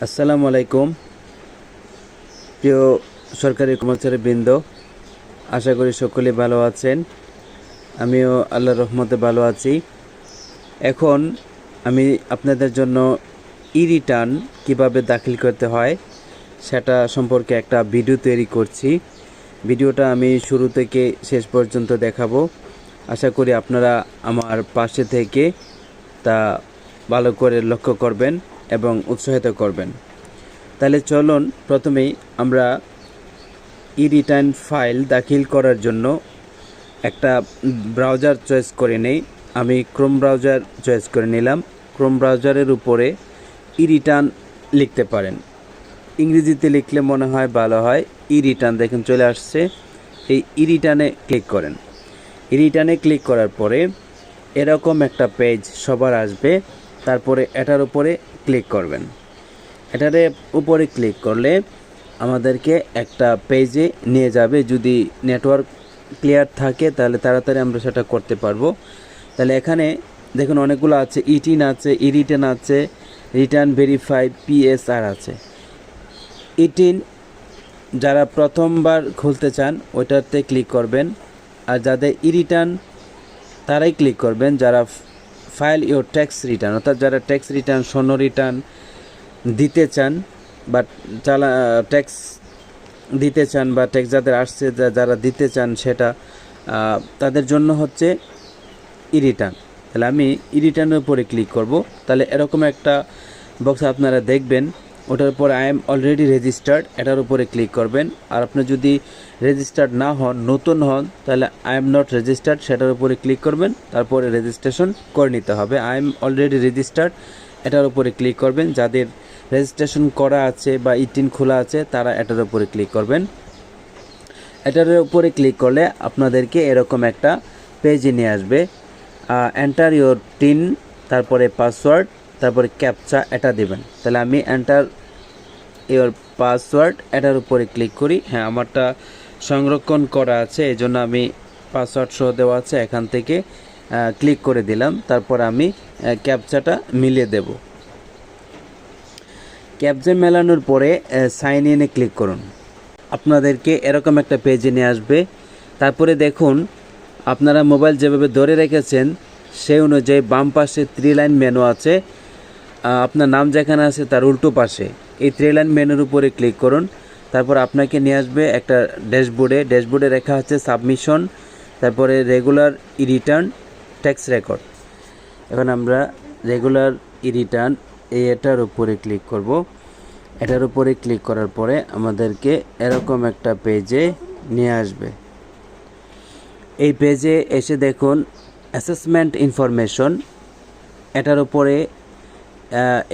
আসসালামু আলাইকুম। প্রিয় সরকারি কর্মচারী বৃন্দ, আশা করি সকলে ভালো আছেন। আমিও আল্লাহ রহমতে ভালো আছি। এখন আমি আপনাদের জন্য ই রিটার্ন কীভাবে দাখিল করতে হয় সেটা সম্পর্কে একটা ভিডিও তৈরি করছি। ভিডিওটা আমি শুরু থেকে শেষ পর্যন্ত দেখাবো। আশা করি আপনারা আমার পাশে থেকে তা ভালো করে লক্ষ্য করবেন। এবং উৎসাহিত করবেন। তাহলে চলুন প্রথমেই আমরা ই রিটার্ন ফাইল দাখিল করার জন্য একটা ব্রাউজার চয়েস করে নেই। আমি ক্রোম ব্রাউজার চয়েস করে নিলাম। ক্রোম ব্রাউজারের উপরে ই রিটার্ন লিখতে পারেন। ইংরেজিতে লিখলে মনে হয় ভালো হয়। ই রিটার্ন দেখেন চলে আসছে। এই ই রিটার্নে ক্লিক করেন। ই রিটার্নে ক্লিক করার পরে এরকম একটা পেজ সবার আসবে। তারপরে এটার উপরে ক্লিক করবেন। এটারে উপরে ক্লিক করলে আমাদেরকে একটা পেজে নিয়ে যাবে। যদি নেটওয়ার্ক ক্লিয়ার থাকে, তাহলে তাড়াতাড়ি আমরা সেটা করতে পারব। তাহলে এখানে দেখুন অনেকগুলো আছে। ইটিন আছে ই রিটার্ন আছে রিটার্ন ভেরিফাই পিএসআর আছে। ইটিন যারা প্রথমবার খুলতে চান, ওইটাতে ক্লিক করবেন। আর যাদের ই রিটার্ন তারাই ক্লিক করবেন। যারা ফাইল ইউর ট্যাক্স রিটার্ন অর্থাৎ যারা ট্যাক্স রিটার্ন স্বর্ণ রিটার্ন দিতে চান বা চালা ট্যাক্স দিতে চান বা ট্যাক্স যাদের আসছে যারা দিতে চান সেটা তাদের জন্য হচ্ছে ই রিটার্ন তাহলে আমি ই রিটার্নের উপরে ক্লিক করব। তাহলে এরকম একটা বক্স আপনারা দেখবেন। ওটার উপরে আই এম অলরেডি রেজিস্টার্ড এটার উপরে ক্লিক করবেন। আর আপনি যদি রেজিস্টার্ড না হন, নতুন হন, তাহলে আই এম নট রেজিস্টার্ড সেটার উপরে ক্লিক করবেন। তারপরে রেজিস্ট্রেশন করে নিতে হবে। আই এম অলরেডি রেজিস্টার্ড এটার উপরে ক্লিক করবেন। যাদের রেজিস্ট্রেশন করা আছে বা ইটিন খোলা আছে, তারা এটার উপরে ক্লিক করবেন। এটার উপরে ক্লিক করলে আপনাদেরকে এরকম একটা পেজে নিয়ে আসবে। এন্টার ইউর টিন তারপরে পাসওয়ার্ড তারপরে ক্যাপচা এটা দেবেন। তাহলে আমি এন্টার ইওর পাসওয়ার্ড এটার উপরে ক্লিক করি। হ্যাঁ আমারটা সংরক্ষণ করা আছে এই জন্য আমি পাসওয়ার্ড সহ দেওয়া আছে, এখান থেকে ক্লিক করে দিলাম। তারপর আমি ক্যাপচাটা মিলিয়ে দেব। ক্যাপচা মেলানোর পরে সাইন ইনে ক্লিক করুন। আপনাদেরকে এরকম একটা পেজে নিয়ে আসবে। তারপরে দেখুন, আপনারা মোবাইল যেভাবে ধরে রেখেছেন, সেই অনুযায়ী বাম পাশে থ্রি লাইন মেনু আছে। আপনার নাম যেখানে আছে, তার উল্টো পাশে। এই থ্রি লাইন মেনুর উপরে ক্লিক করুন। তারপর আপনাকে নিয়ে আসবে একটা ড্যাশবোর্ডে ড্যাশবোর্ডে রেখা আছে সাবমিশন তারপরে regular e return tax record এখন আমরা রেগুলার ই রিটার্ন এই এটার উপরে ক্লিক করব। এটার উপরে ক্লিক করার পরে আমাদেরকে এরকম একটা পেজে নিয়ে আসবে। এই পেজে এসে দেখুন অ্যাসেসমেন্ট ইনফরমেশন এটার উপরে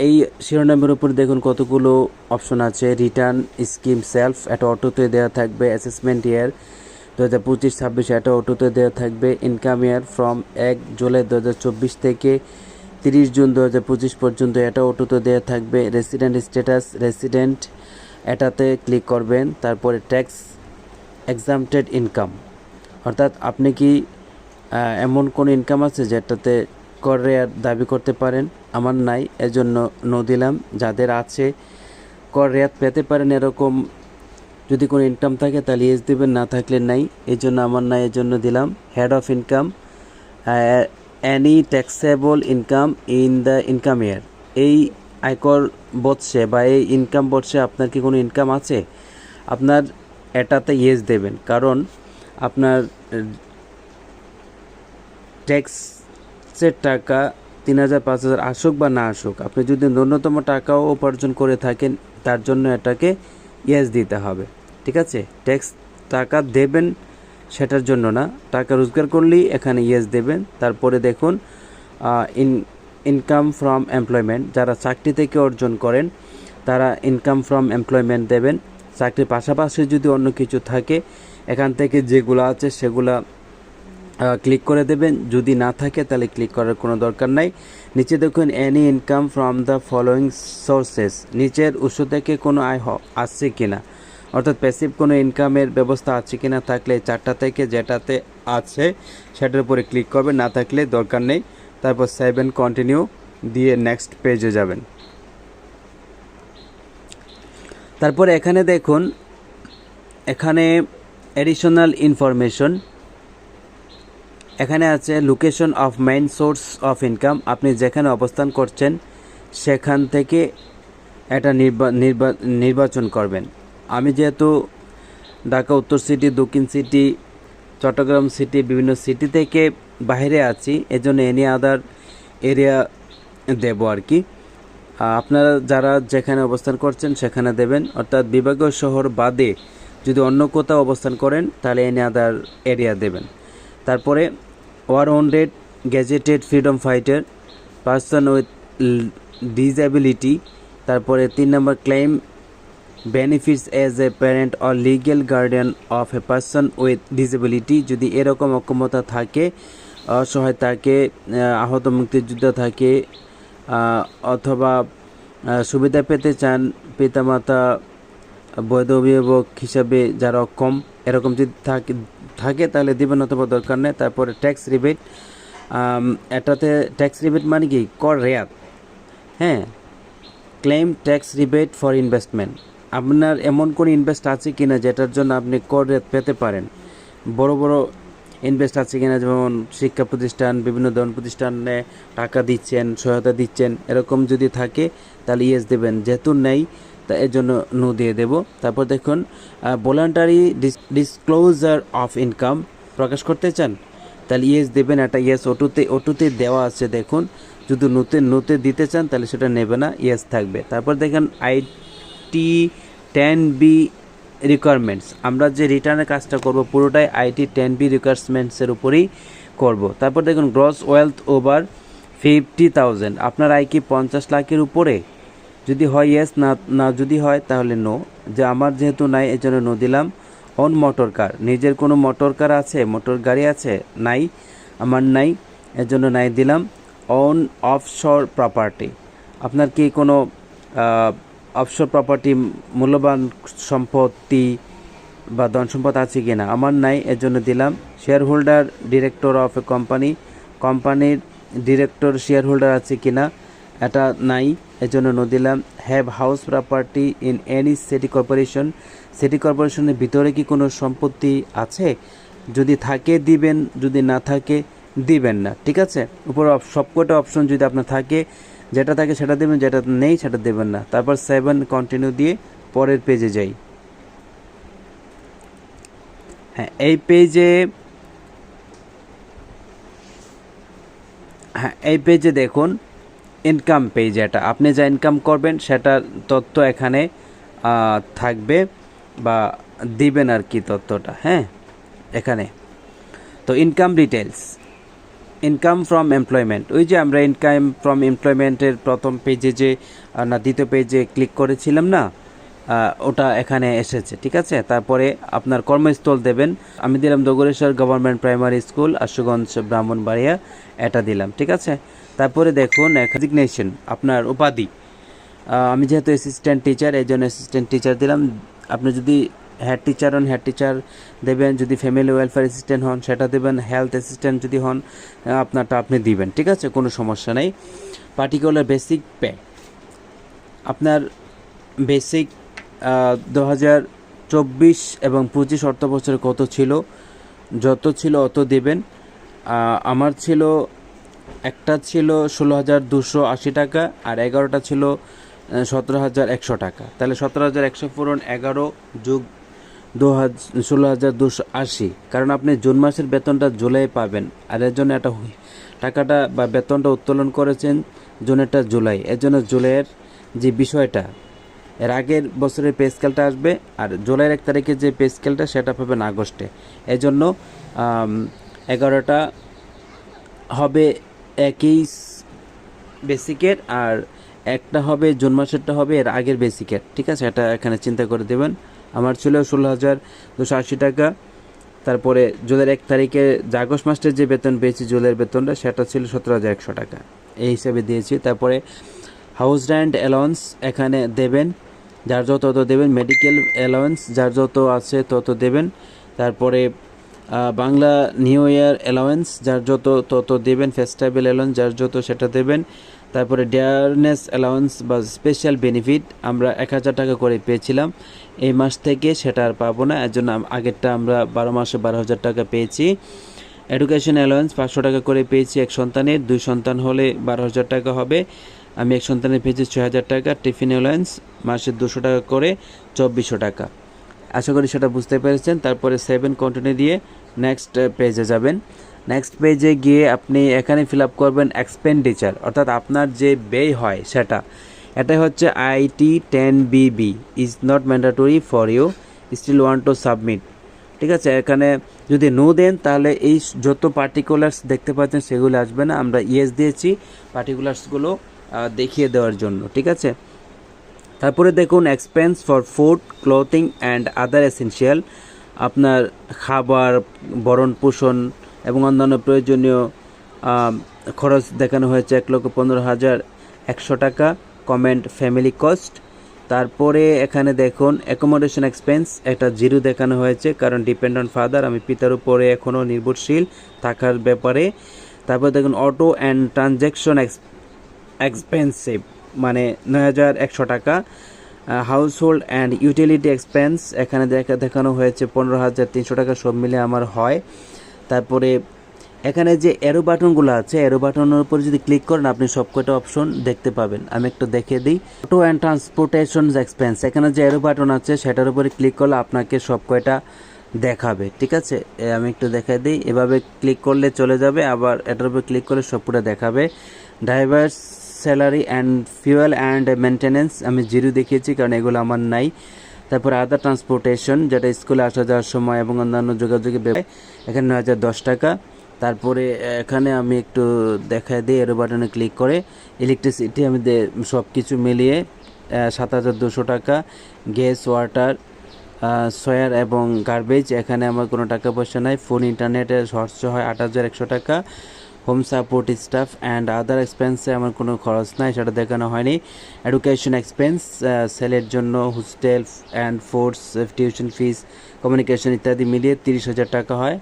এই শিরোনামের উপর দেখুন কতগুলো অপশন আছে। রিটার্ন স্কিম সেলফ এটা অটোতে দেওয়া থাকবে অ্যাসেসমেন্ট ইয়ার দু হাজার পঁচিশ, ছাব্বিশ এটা অটোতে দেওয়া থাকবে ইনকাম ইয়ার ফ্রম এক জুলাই দু হাজার চব্বিশ থেকে তিরিশ জুন দু হাজার পঁচিশ পর্যন্ত এটা অটোতে দেওয়া থাকবে। রেসিডেন্ট স্ট্যাটাস রেসিডেন্ট এটাতে ক্লিক করবেন, তারপরে ট্যাক্স এক্সামটেড ইনকাম অর্থাৎ আপনি কি এমন কোনো ইনকাম আছে যেটাতে কর রেয়ার দাবি করতে পারেন, আমার নাই, এজন্য নো দিলাম। যাদের আছে, কর রেয়াত পেতে পারেন এরকম। যদি কোনো ইনকাম থাকে, তাহলে এস দেবেন, না থাকলে নাই এই জন্য আমার নাই এর জন্য দিলাম head of income any taxable income in the income year এই আয়কর বৎসে বা এই ইনকাম বৎসে আপনার কি কোনো ইনকাম আছে? আপনার এটাতে ইয়েস দেবেন, কারণ আপনার ট্যাক্সের টাকা, তিন হাজার, পাঁচ হাজার আসুক বা না আসুক, আপনি যদি ন্যূনতম টাকাও উপার্জন করে থাকেন, তার জন্য এটাকে ইয়েস দিতে হবে। ঠিক আছে? ট্যাক্স টাকা দেবেন সেটার জন্য না। টাকা রোজগার করলেই এখানে ইয়েস দেবেন। তারপরে দেখুন ইন ইনকাম ফ্রম এমপ্লয়মেন্ট যারা চাকরি থেকে অর্জন করেন, তারা ইনকাম ফ্রম এমপ্লয়মেন্ট দেবেন। চাকরির পাশাপাশি যদি অন্য কিছু থাকে, এখান থেকে যেগুলো আছে সেগুলা ক্লিক করে দেবেন। যদি না থাকে, তাহলে ক্লিক করার কোনো দরকার নাই। নিচে দেখুন any income from the following sources নিচের উৎস থেকে কোনো আয় আসছে কিনা? অর্থাৎ প্যাসিভ কোনো ইনকামের ব্যবস্থা আছে কিনা থাকলে এই চারটা থেকে যেটাতে আছে, সেটার উপরে ক্লিক করবেন। না থাকলে দরকার নেই। তারপর সেভেন কন্টিনিউ দিয়ে নেক্সট পেজে যাবেন। তারপরে এখানে দেখুন, এখানে এডিশনাল ইনফরমেশন এখানে আছে location of main source of income আপনি যেখানে অবস্থান করছেন, সেখান থেকে এটা নির্বা- নির্বা- নির্বাচন করবেন। আমি যেহেতু ঢাকা, উত্তর সিটি দক্ষিণ সিটি চট্টগ্রাম সিটি বিভিন্ন সিটি থেকে বাইরে আছি, এজন্য এনি আদার এরিয়া দেব আর কি। আপনারা যারা যেখানে অবস্থান করছেন, সেখানে দেবেন। অর্থাৎ বিভাগীয় শহর বাদে যদি অন্য কোথাও অবস্থান করেন, তাহলে এনি আদার এরিয়া দেবেন। তারপরে war wounded gazetted freedom fighter person with disability তারপরে তিন নম্বর claim benefits as a parent or legal guardian of a person with disability যদি এরকম অক্ষমতা থাকে অসহায় থাকে আহ, আহত মুক্তিযোদ্ধা থাকে অথবা সুবিধা পেতে চান পিতামাতা বৈধ অভিভাবক হিসাবে যারা অক্ষম এরকম যদি থাকে থাকে, তাহলে দিবেন অথবা দরকার নেই। তারপরে ট্যাক্স রিবেট এটাতে ট্যাক্স রিবেট মানে কি? কর রেয়াত। হ্যাঁ claim tax rebate for investment আপনার এমন কোন ইনভেস্ট আছে কি না যেটার জন্য আপনি কর রেট পেতে পারেন? বড় বড় ইনভেস্ট আছে কিনা? যেমন শিক্ষা প্রতিষ্ঠান, বিভিন্ন ধরনের প্রতিষ্ঠানে টাকা দিচ্ছেন, সহায়তা দিচ্ছেন, এরকম যদি থাকে, তাহলে ইয়েস দেবেন। যেহেতু নেই তা এর জন্য নো দিয়ে দেব। তারপর দেখুন ভলান্টারি ডিসক্লোজার অফ ইনকাম প্রকাশ করতে চান, তাহলে ইয়েস দেবেন, একটা ইয়েস ওটুতে ওটুতে দেওয়া আছে দেখুন। যদি নোতে নোতে দিতে চান, তাহলে সেটা নেবে না ইয়েস থাকবে। তারপর দেখেন আইটি টেন বি রিকোয়ারমেন্টস আমরা যে রিটার্নের কাজটা করব, পুরোটাই আইটি টেন বি রিকোয়ারমেন্টসের উপরেই করব। তারপর দেখুন gross wealth over fifty thousand আপনার আয় কি পঞ্চাশ লাখের উপরে? যদি হয় ইয়েস না না যদি হয়, তাহলে নো যে আমার যেহেতু নাই এই জন্য নো দিলাম। অন মোটর কার নিজের কোনো মোটর কার আছে মোটর গাড়ি আছে, নাই, আমার নাই এর জন্য নাই দিলাম। অন অফশোর প্রপার্টি আপনার কি কোনো অফশোর প্রপার্টি মূল্যবান সম্পত্তি বা ধন সম্পদ আছে কি না? আমার নাই এর জন্য দিলাম। Share holder director of a company কোম্পানির ডিরেক্টর শেয়ার হোল্ডার আছে কি না? এটা নাই এর জন্য নো দিলাম have house property in any city corporation city কর্পোরেশনের ভিতরে কি কোনো সম্পত্তি আছে? যদি থাকে, দিবেন, যদি না থাকে, দিবেন না, ঠিক আছে? উপর সবকটা অপশন যদি আপনার থাকে, যেটা থাকে সেটা দেবেন, যেটা নেই সেটা দেবেন না। তারপর সেভেন কন্টিনিউ দিয়ে পরের পেজে যাই। হ্যাঁ এই পেজে হ্যাঁ এই পেজে দেখুন ইনকাম পেজ এটা। আপনি যা ইনকাম করবেন সেটার তথ্য এখানে থাকবে বা দিবেন আর কি তথ্যটা হ্যাঁ? এখানে। তো income details income from employment ওই যে আমরা ইনকাম ফ্রম এমপ্লয়মেন্টের প্রথম পেজে যে না, দ্বিতীয় পেজে ক্লিক করেছিলাম না ওটা এখানে এসেছে, ঠিক আছে? তারপরে আপনার কর্মস্থল দেবেন। আমি দিলাম Dagreshwar government primary school, Ashuganj Brahmanbaria, এটা দিলাম, ঠিক আছে? তারপরে দেখুন রেজিগনেশন আপনার উপাধি। আমি যেহেতু অ্যাসিস্ট্যান্ট টিচার এই জন্য অ্যাসিস্ট্যান্ট টিচার দিলাম। আপনি যদি হেড টিচার হন হেড টিচার দেবেন। যদি ফ্যামিলি ওয়েলফেয়ার অ্যাসিস্ট্যান্ট হন, সেটা দেবেন। হেলথ অ্যাসিস্ট্যান্ট যদি হন আপনারটা আপনি দিবেন, ঠিক আছে? কোনো সমস্যা নেই। পার্টিকুলার বেসিক পে আপনার বেসিক দু হাজার চব্বিশ এবং পঁচিশ অর্থ বছরে কত ছিল? যত ছিল অত দেবেন। আমার ছিল একটা ছিল ষোলো হাজার দুশো আশি টাকা আর এগারোটা ছিল সতেরো হাজার একশো টাকা। তাহলে সতেরো হাজার একশো পূরণ এগারো যোগ দু হাজার ষোলো হাজার দুশো আশি। কারণ আপনি জুন মাসের বেতনটা জুলাই পাবেন। আর এর জন্য একটা টাকাটা বা বেতনটা উত্তোলন করেছেন জুনেরটা জুলাই। এর জন্য জুলাইয়ের যে বিষয়টা, এর আগের বছরের পে স্কেলটা আসবে আর জুলাইয়ের এক তারিখে যে পে স্কেলটা সেটা পাবেন আগস্টে। এই জন্য এগারোটা হবে একই বেসিকের আর একটা হবে জুন মাসেরটা হবে এর আগের বেসিকের ঠিক আছে? এটা এখানে চিন্তা করে দেবেন। আমার ছিল ষোলো হাজার দুশো আশি টাকা। তারপরে জুলাইয়ের এক তারিখে আগস্ট মাসের যে বেতন পেয়েছি জুলাইয়ের বেতনটা, সেটা ছিল সতেরো হাজার একশো টাকা। এই হিসাবে দিয়েছি। তারপরে হাউস রেন্ট অ্যালাউন্স এখানে দেবেন। যার যত তত দেবেন মেডিকেল অ্যালাউন্স যার যত আছে তত দেবেন। তারপরে বাংলা নিউ ইয়ার অ্যালাওয়েন্স যার যত তত দেবেন ফেস্টিভ্যাল অ্যালাউন্স যার যত সেটা দেবেন। তারপরে ডেয়ারনেস অ্যালাউন্স বা স্পেশাল বেনিফিট আমরা এক হাজার টাকা করে পেয়েছিলাম। এই মাস থেকে সেটা আর পাবো না, এর জন্য আগেরটা আমরা বারো মাসে বারো হাজার টাকা পেয়েছি। এডুকেশন অ্যালাউন্স পাঁচশো টাকা করে পেয়েছি এক সন্তানের, দুই সন্তান হলে বারো হাজার টাকা হবে। আমি এক সন্তানের পেয়েছি ছয় হাজার টাকা। টিফিন অ্যালাউন্স মাসে দুশো টাকা করে, চব্বিশশো টাকা। আশা করি সেটা বুঝতে পেরেছেন। তারপরে সেভেন কন্টিনিউ দিয়ে নেক্সট পেজে যাবেন। নেক্সট পেজে গিয়ে আপনি এখানে ফিল আপ করবেন এক্সপেন্ডিচার অর্থাৎ আপনার যে ব্যয় হয় সেটা। এটা হচ্ছে IT ten BB is not mandatory for you still want to submit ঠিক আছে, এখানে যদি নো দেন, তাহলে এই যত পার্টিকুলার্স দেখতে পাচ্ছেন, সেগুলো আসবে না। আমরা ইয়েস দিয়েছি পার্টিকুলার্সগুলো দেখিয়ে দেওয়ার জন্য। ঠিক আছে? তারপরে দেখুন expense for food clothing and other essential আপনার খাবার ভরণ পোষণ এবং অন্যান্য প্রয়োজনীয় খরচ দেখানো হয়েছে এক লক্ষ পনেরো হাজার একশো টাকা কমেন্ট ফ্যামিলি কস্ট তারপরে এখানে দেখুন অ্যাকোমোডেশন এক্সপেন্স একটা জিরো দেখানো হয়েছে কারণ ডিপেন্ড অন ফাদার আমি পিতার উপরে এখনও নির্ভরশীল থাকার ব্যাপারে। তারপর দেখুন অটো অ্যান্ড ট্রানজ্যাকশন এক্সপেন্সিভ মানে নয় হাজার একশো টাকা। Household and utility expense এখানে দেখা দেখানো হয়েছে পনেরো হাজার তিনশো টাকা সব মিলে আমার হয়। তারপরে এখানে যে এরো বাটনগুলো আছে এরো বাটনের উপর যদি ক্লিক করেন, আপনি সবকটা অপশন দেখতে পাবেন। আমি একটু দেখিয়ে দিই। অটো অ্যান্ড ট্রান্সপোর্টেশন এক্সপেন্স এখানে যে এরো বাটন আছে, সেটার উপরে ক্লিক করলে আপনাকে সব কয়টা দেখাবে, ঠিক আছে? আমি একটু দেখাই দিই। এভাবে ক্লিক করলে চলে যাবে, আবার এটার উপর ক্লিক করলে সবকটা দেখাবে। Driver salary and fuel and maintenance আমি জিরো দেখিয়েছি কারণ এগুলো আমার নাই। তারপরে আদার ট্রান্সপোর্টেশন যেটা স্কুলে আসা যাওয়ার সময় এবং অন্যান্য যোগাযোগে ব্যয় এখানে নয় হাজার দশ টাকা। তারপরে, এখানে আমি একটু দেখাই দিই এরো বাটনে ক্লিক করে ইলেকট্রিসিটি আমি সব কিছু মিলিয়ে সাত হাজার দুশো টাকা গ্যাস ওয়াটার সয়ার এবং গার্বেজ এখানে আমার কোনো টাকা পয়সা নাই। ফোন ইন্টারনেটে খরচ হয় আট হাজার একশো টাকা। Home support staff and other এক্সপেন্সে আমার কোনো খরচ নাই, সেটা দেখানো হয়নি। এডুকেশন এক্সপেন্স সেলের জন্য hostel and force tuition fees communication ইত্যাদি মিলিয়ে তিরিশ হাজার টাকা হয়।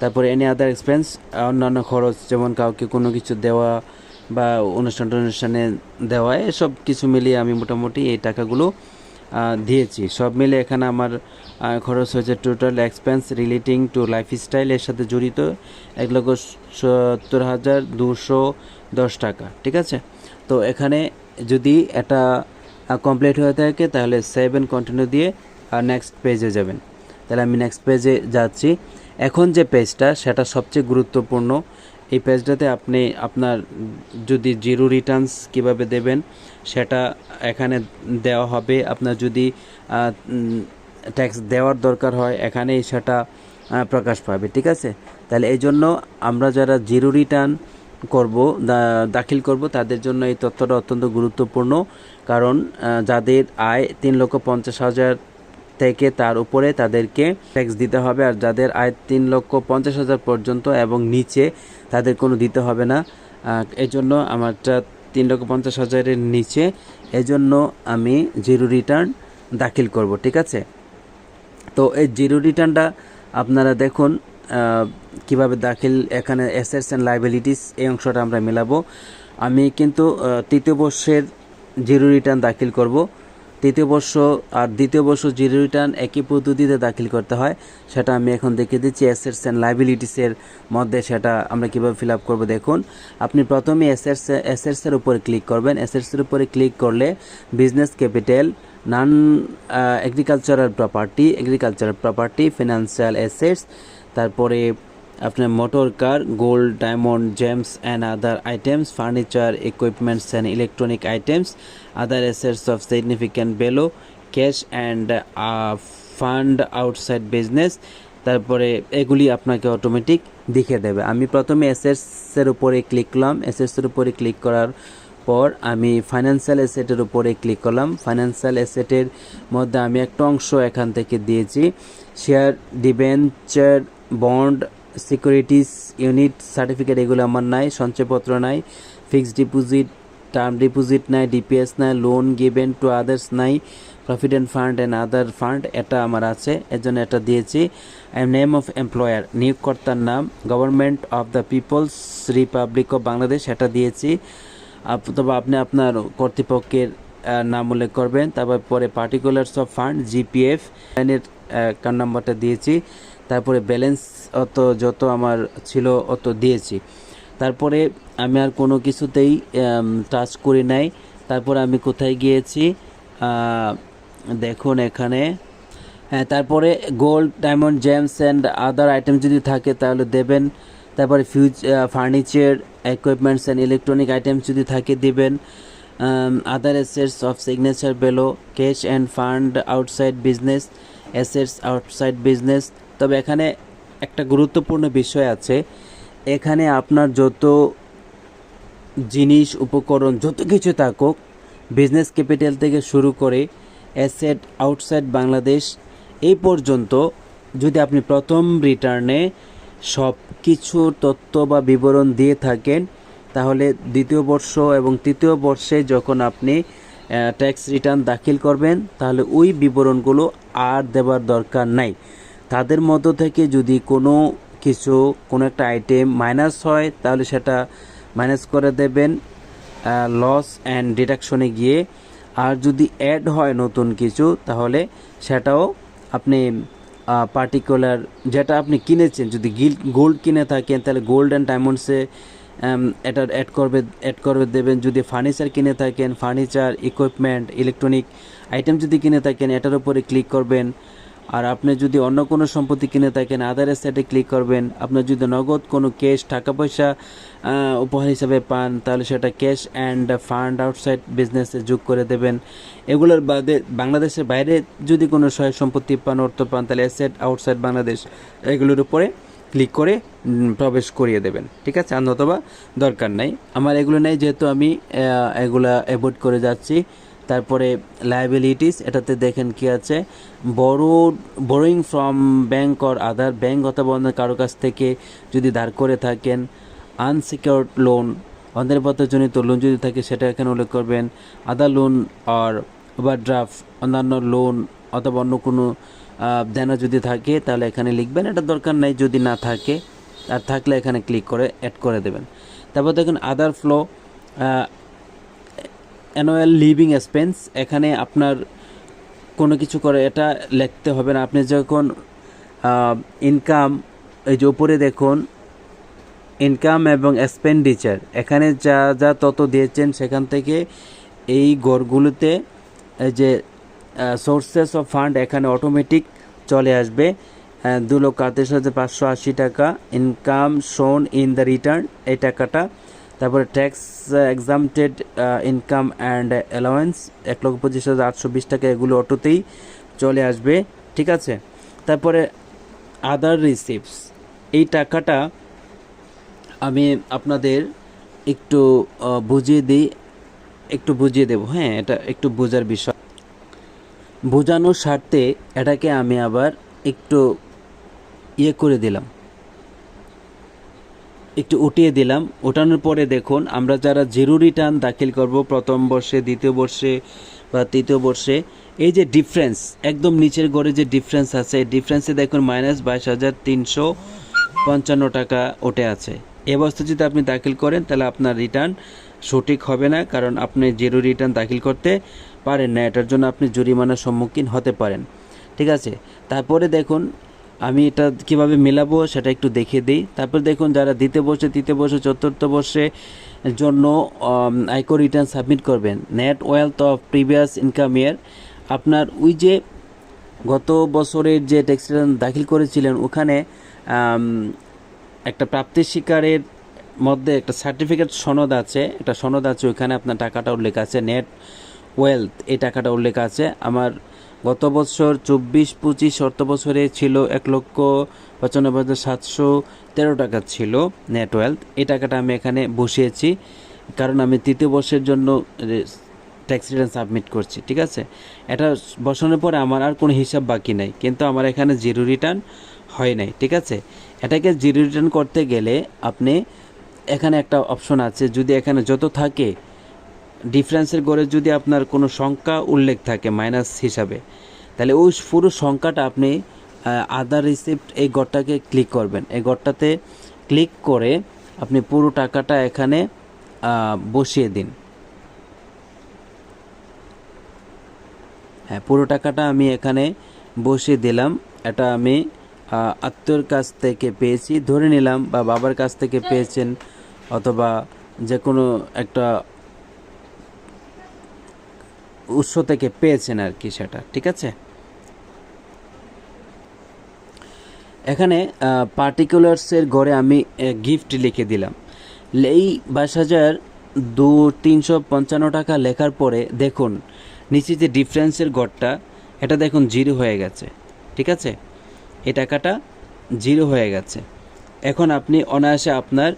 তারপরে এনি আদার এক্সপেন্স অন্যান্য খরচ, যেমন কাউকে কোনো কিছু দেওয়া বা অনুষ্ঠান অনুষ্ঠানে দেওয়া, এসব কিছু মিলিয়ে আমি মোটামুটি এই টাকাগুলো দিয়েছি। সব মিলে এখানে আমার খরচ হয়েছে total expense relating to lifestyle এর সাথে জড়িত এক লক্ষ সত্তর হাজার দুশো দশ টাকা, ঠিক আছে? তো এখানে যদি এটা কমপ্লিট হয়ে থাকে তাহলে সেভেন কন্টিনিউ দিয়ে নেক্সট পেজে যাবেন। তাহলে আমি নেক্সট পেজে যাচ্ছি। এখন যে পেজটা সেটা সবচেয়ে গুরুত্বপূর্ণ। এই পেজটাতে আপনি আপনার যদি জিরো রিটার্নস কীভাবে দেবেন, সেটা এখানে দেওয়া হবে। আপনার যদি ট্যাক্স দেওয়ার দরকার হয়, এখানেই সেটা প্রকাশ পাবে, ঠিক আছে? তাহলে এই জন্য আমরা যারা জিরো রিটার্ন করব দাখিল করব, তাদের জন্য এই তথ্যটা অত্যন্ত গুরুত্বপূর্ণ। কারণ যাদের আয় তিন লক্ষ পঞ্চাশ হাজার থেকে তার উপরে তাদেরকে ট্যাক্স দিতে হবে, আর যাদের আয় তিন লক্ষ পঞ্চাশ হাজার পর্যন্ত এবং নিচে তাদের কোনো দিতে হবে না। আহ, এই জন্য আমারটা তিন লক্ষ পঞ্চাশ হাজারের নিচে। এজন্য আমি জিরো রিটার্ন দাখিল করব ঠিক আছে? তো এই জিরো রিটার্নটা আপনারা দেখুন কীভাবে দাখিল এখানে অ্যাসেটস অ্যান্ড লাইবিলিটিস এই অংশটা আমরা মেলাবো। আমি কিন্তু তৃতীয় বর্ষের জিরো রিটার্ন দাখিল করব। তৃতীয় বর্ষ আর দ্বিতীয় বর্ষ জিরো রিটার্ন একই পদ্ধতিতে দাখিল করতে হয়। সেটা আমি এখন দেখিয়ে দিচ্ছি অ্যাসেটস অ্যান্ড লাইবিলিটিসের মধ্যে সেটা আমরা কীভাবে ফিল আপ করব দেখুন। আপনি প্রথমে অ্যাসেটস অ্যাসেটসের উপরে ক্লিক করবেন। অ্যাসেটসের উপরে ক্লিক করলে business capital non agricultural property agricultural property financial assets তারপরে আপনার motor car, gold, diamond, gems and other items furniture equipments and electronic items other assets of significant value cash and fund outside business তারপরে এগুলি আপনাকে automatic দেখিয়ে দেবে। আমি প্রথমে অ্যাসেটসের উপরে ক্লিক করলাম। অ্যাসেটসের উপরে ক্লিক করার পর আমি ফাইন্যান্সিয়াল অ্যাসেটের উপরে ক্লিক করলাম। ফাইন্যান্সিয়াল অ্যাসেটের মধ্যে আমি একটা অংশ এখান থেকে দিয়েছি। Share debenture bond securities unit certificate এগুলো আমার নাই, সঞ্চয়পত্র নাই, ফিক্সড ডিপোজিট, টার্ম ডিপোজিট নাই, ডিপিএস নাই, লোন গিভেন টু আদার্স নাই provident fund and other fund, এটা আমার আছে এর জন্য এটা দিয়েছি। আই নেম অফ এমপ্লয়ার, নিয়োগকর্তার নাম, government of the people's, republic of Bangladesh, এটা দিয়েছি। অথবা আপনি আপনার কর্তৃপক্ষের নাম উল্লেখ করবেন, তারপর পরে পার্টিকুলার্স অফ ফান্ড জিপিএফ এর নাম্বারটা দিয়েছি। তারপরে ব্যালেন্স অত যত আমার ছিল, অত দিয়েছি। তারপরে আমি আর কোনো কিছুতেই টাচ করি নাই। তারপরে আমি কোথায় গিয়েছি? দেখুন এখানে। হ্যাঁ তারপরে gold diamond gems and other item যদি থাকে তাহলে দেবেন। তারপরে fuse furniture equipments and electronic items যদি থাকে দিবেন। Other assets of signature below cash and fund outside business assets outside business তবে এখানে একটা গুরুত্বপূর্ণ বিষয় আছে। এখানে আপনার যত জিনিস, উপকরণ, যত কিছু থাকুক বিজনেস ক্যাপিটাল থেকে শুরু করে অ্যাসেট আউটসাইড বাংলাদেশ, এই পর্যন্ত যদি আপনি প্রথম রিটার্নে সব কিছু তথ্য বা বিবরণ দিয়ে থাকেন, তাহলে দ্বিতীয় বর্ষ এবং তৃতীয় বর্ষে যখন আপনি ট্যাক্স রিটার্ন দাখিল করবেন, তাহলে ওই বিবরণগুলো আর দেবার দরকার নাই। তাদের মধ্য থেকে যদি কোনো কিছু, কোনো একটা আইটেম মাইনাস হয়, তাহলে সেটা মাইনাস করে দেবেন লস অ্যান্ড ডিডাকশনে গিয়ে। আর যদি অ্যাড হয় নতুন কিছু, তাহলে সেটাও আপনি পার্টিকুলার যেটা আপনি কিনেছেন, যদি গিল গোল্ড কিনে থাকেন, তাহলে গোল্ড অ্যান্ড ডায়মন্ডসে এটা অ্যাড করবে অ্যাড করবে দেবেন। যদি ফার্নিচার কিনে থাকেন ফার্নিচার ইকুইপমেন্ট ইলেকট্রনিক আইটেম যদি কিনে থাকেন, এটার উপরে ক্লিক করবেন। আর আপনি যদি অন্য কোনো সম্পত্তি কিনে থাকেন আদার সাইডে ক্লিক করবেন আপনার যদি নগদ কোনো ক্যাশ টাকা পয়সা উপহার হিসাবে পান, তাহলে সেটা ক্যাশ অ্যান্ড ফান্ড আউটসাইড বিজনেসে যোগ করে দেবেন। এগুলোর বাদে বাংলাদেশের বাইরে যদি কোনো সহায় সম্পত্তি পান, অর্থ পান, তাহলে অ্যাসেট আউটসাইড বাংলাদেশ এগুলোর উপরে ক্লিক করে প্রবেশ করিয়ে দেবেন। ঠিক আছে? আর দরকার নাই। আমার এগুলো নেই, যেহেতু আমি এগুলা অ্যাভয়েড করে যাচ্ছি। তারপরে লাইবিলিটিস এটাতে দেখেন কি আছে? বড় borrowing from bank or other bank অথবা অন্য কারও কাছ থেকে যদি ধার করে থাকেন আনসিকিউরড লোন অন্তর্বদ্ধজনিত লোন যদি থাকে, সেটা এখানে উল্লেখ করবেন। আদার লোন আর ওভারড্রাফট অন্যান্য লোন অথবা অন্য কোনো দেনা যদি থাকে, তাহলে এখানে লিখবেন। এটা দরকার নাই, যদি না থাকে, আর থাকলে এখানে ক্লিক করে অ্যাড করে দেবেন। তারপর দেখুন other flow annual living expense এখানে আপনার কোনো কিছু করে এটা লিখতে হবে না। আপনি যখন ইনকাম এই যে উপরে দেখুন ইনকাম এবং এক্সপেন্ডিচার এখানে যা যা তত দিয়েছেন সেখান থেকে এই গড়গুলোতে এই যে সোর্সেস অফ ফান্ড এখানে অটোমেটিক চলে আসবে। দু লক্ষ আটত্রিশ পাঁচশো আশি টাকা ইনকাম শোন ইন দ্য রিটার্ন এই টাকাটা তারপরে tax exempted income and allowance এক লক্ষ পঁচিশ হাজার আটশো বিশ টাকা এগুলো অটোতেই চলে আসবে, ঠিক আছে? তারপরে আদার রিসিপস এই টাকাটা আমি আপনাদের একটু বুঝিয়ে দিই, একটু বুঝিয়ে দেব হ্যাঁ এটা একটু বোঝার বিষয়। বোঝানোর স্বার্থে এটাকে আমি আবার একটু ইয়ে করে দিলাম। একটু উঠিয়ে দিলাম। ওঠানোর পরে দেখুন, আমরা যারা জিরো রিটার্ন দাখিল করব প্রথম বর্ষে, দ্বিতীয় বর্ষে বা তৃতীয় বর্ষে, এই যে ডিফারেন্স একদম নিচের গড়ে যে ডিফারেন্স আছে ডিফারেন্সে দেখুন মাইনাস বাইশ হাজার তিনশো পঞ্চান্ন টাকা ওঠে আছে। এ অবস্থা যদি আপনি দাখিল করেন, তাহলে আপনার রিটার্ন সঠিক হবে না, কারণ আপনি জিরো রিটার্ন দাখিল করতে পারেন না। এটার জন্য আপনি জরিমানার সম্মুখীন হতে পারেন। ঠিক আছে? তারপরে দেখুন আমি এটা কীভাবে মেলাবো সেটা একটু দেখে দিই। তারপর দেখুন যারা দ্বিতীয় বর্ষে, তৃতীয় বর্ষে, চতুর্থ বর্ষে জন্য আয়কর রিটার্ন সাবমিট করবেন। Net wealth of previous income year আপনার ওই যে গত বছরের যে ট্যাক্স রিটার্ন দাখিল করেছিলেন, ওখানে একটা প্রাপ্তির শিকারের মধ্যে একটা সার্টিফিকেট সনদ আছে। একটা সনদ আছে, ওইখানে আপনার টাকাটা উল্লেখ আছে। নেট ওয়েলথ এই টাকাটা উল্লেখ আছে। আমার গত বছর চব্বিশ পঁচিশ অর্থ বছরে ছিল এক লক্ষ পঁচানব্বই হাজার সাতশো তেরো টাকা ছিল নেট ওয়েলথ এই টাকাটা আমি এখানে বসিয়েছি, কারণ আমি তৃতীয় বর্ষের জন্য ট্যাক্স রিটার্ন সাবমিট করছি, ঠিক আছে? এটা বসানোর পরে আমার আর কোনো হিসাব বাকি নাই, কিন্তু আমার এখানে জিরো রিটার্ন হয় নাই, ঠিক আছে? এটাকে জিরো রিটার্ন করতে গেলে আপনি এখানে একটা অপশন আছে, যদি এখানে যত থাকে ডিফারেন্সের গড়ে যদি আপনার কোনো সংখ্যা উল্লেখ থাকে মাইনাস হিসাবে, তাহলে ওই পুরো সংখ্যাটা আপনি আদার রিসিপ্ট এই গড়টাকে ক্লিক করবেন। এই গড়টাতে ক্লিক করে আপনি পুরো টাকাটা এখানে বসিয়ে দিন। হ্যাঁ পুরো টাকাটা আমি এখানে বসিয়ে দিলাম। এটা আমি আত্মীয়র কাছ থেকে পেয়েছি, ধরে নিলাম বা বাবার কাছ থেকে পেয়েছেন, অথবা যে কোনো একটা উৎস থেকে পেয়েছেন আর কি সেটা, ঠিক আছে? এখানে পার্টিকুলার্সের ঘরে আমি গিফট লিখে দিলাম। এই বাইশ হাজার দু তিনশো পঞ্চান্ন টাকা লেখার পরে দেখুন নিচে যে ডিফারেন্সের ঘরটা, এটা দেখুন জিরো হয়ে গেছে, ঠিক আছে? এ টাকাটা জিরো হয়ে গেছে। এখন আপনি অনায়াসে আপনার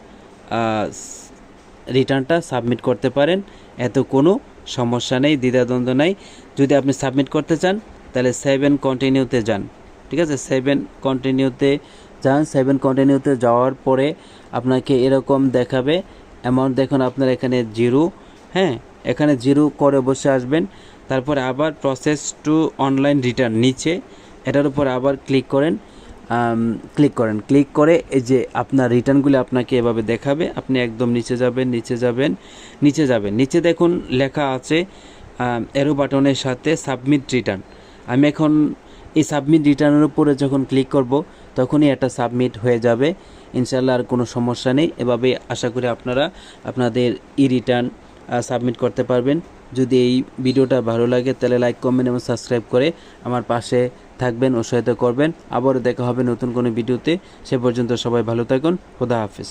রিটার্নটা সাবমিট করতে পারেন। এত কোনো সমস্যা নেই, দ্বিধাদ্বন্দ্ব নেই। যদি আপনি সাবমিট করতে চান, তাহলে সেভেন কন্টিনিউতে যান। ঠিক আছে? সেভেন কন্টিনিউতে যান। সেভেন কন্টিনিউতে যাওয়ার পরে আপনাকে এরকম দেখাবে। অ্যামাউন্ট দেখুন, আপনার এখানে জিরো হ্যাঁ? এখানে জিরো করে বসে আসবেন। তারপরে আবার প্রসেস টু অনলাইন রিটার্ন নিচে। এটার উপর আবার ক্লিক করেন। ক্লিক করেন। ক্লিক করে এই যে আপনার রিটার্নগুলো আপনাকে এভাবে দেখাবে। আপনি একদম নিচে যাবেন নিচে যাবেন নিচে যাবেন। নিচে দেখুন লেখা আছে এরো বাটনের সাথে সাবমিট রিটার্ন আমি এখন এই সাবমিট রিটার্নের উপরে যখন ক্লিক করব, তখনই এটা সাবমিট হয়ে যাবে। ইনশাল্লাহ আর কোনো সমস্যা নেই। এভাবে আশা করি আপনারা আপনাদের ই রিটার্ন সাবমিট করতে পারবেন। যদি এই ভিডিওটা ভালো লাগে, তাহলে লাইক কমেন্ট এবং সাবস্ক্রাইব করে আমার পাশে থাকবেন ও সহায়তা করবেন। আবারও দেখা হবে নতুন কোনো ভিডিওতে। সে পর্যন্ত সবাই ভালো থাকুন। খোদা হাফিজ।